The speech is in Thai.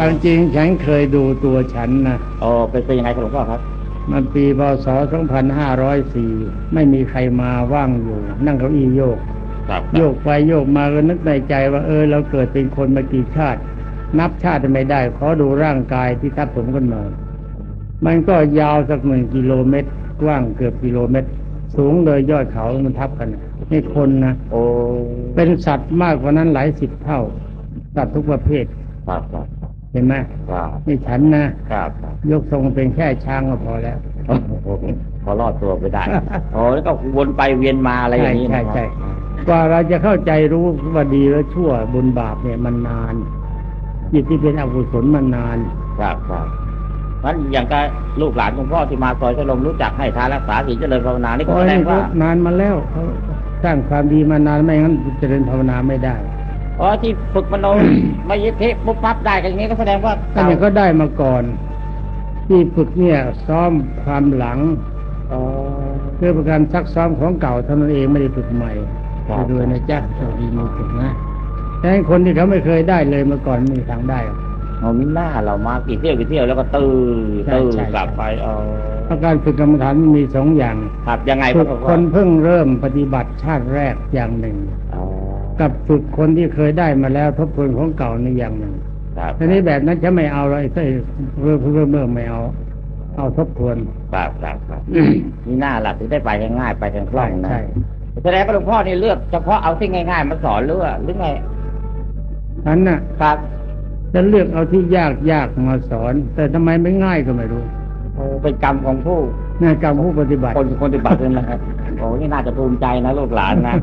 ความจริงฉันเคยดูตัวฉันนะโอ้เป็นเป็นยังไงครับหลวงพ่อครับ มันปีพศ 2504 ไม่มีใครมาว่างอยู่ นั่งเก้าอี้โยก ครับโยกไปโยกมาก็นึกในใจว่าเออเราเกิดเป็นคนมากี่ชาติ นับชาติไม่ได้ ขอดูร่างกายที่ทับผมกันมามันก็ยาวสักหนึ่งกิโลเมตร กว้างเกือบกิโลเมตร สูงเลยยอดเขามันทับกันน่ะนี่คนนะโอ้เป็นสัตว์มากกว่านั้นหลายสิบเท่า สัตว์ทุกประเภทครับครับ เห็นไหมครับนี่ฉันนะครับครับยกทรงเป็นแค่ช้างก็พอแล้วโอ้โหพอรอดตัวไปได้โอ้แล้วก็วนไปเวียนมาอะไรอย่างนี้ใช่นะครับใช่ใช่กว่าเราจะเข้าใจรู้ว่าดีและชั่วบุญบาปเนี่ยมันนานจิตที่เป็นอกุศลมันนาน ครับครับงั้นอย่างกับลูกหลานของพ่อที่มาซอยชลมรู้จักให้ทานรักษาศีลเจริญภาวนานี่ก็โอ้แสยดงว่านานมาแล้วเขาสร้างความดีมานานไม่งั้นเจริญภาวนาไม่ได้ อ๋อที่ฝึกมโนมยิทธิปุ๊บปั๊บได้กันอย่างนี้ก็แสดงว่าก็เนี่ยก็ได้มาก่อน ที่ฝึกเนี่ยซ้อมความหลังอ๋อเพื่อประการซักซ้อมของเก่าเท่านั้นเองไม่ได้ฝึกใหม่ครับไปด้วยนะจ๊ะโชคดีมีฝึกนะแต่ให้คนที่เขาไม่เคยได้เลยมาก่อนไม่มีทางได้หรอกเอามิหน้าเรามากี่เที่ยวกี่เที่ยวแล้วก็ตื้อใช่ตื้อใช่กลับไปเออเพราะการฝึกกรรมฐานมันมีสองอย่างครับยังไงฝึกรับคนเพิ่งเริ่มปฏิบัติชาติแรกอย่างหนึ่งอ๋อ กับฝึกคนที่เคยได้มาแล้วทบทวนของเก่าในอย่างหนึ่งครับทีนี้แบบนั้นจะไม่เอาเลยไอ้เริ่มเริ่มเริ่มไม่เอา เอาทบทวนครับครับครับมีหน้าหลักถึงได้ไปกันง่ายไปกันคล่องนะใช่แสดงว่าหลวงพ่อนี่เลือกเฉพาะเอาที่ง่ายๆมาสอนหรือว่าหรือไงฉันน่ะ ครับจะเลือกเอาที่ยากยากมาสอน แต่ทำไมไม่ง่ายก็ไม่รู้โอ้เป็นกรรมของผู้นากรรมผู้ปฏิบัติคนคนปฏิบัติเลยนะครับโอ้นี่น่าจะภูมิใจนะลูกหลานนะ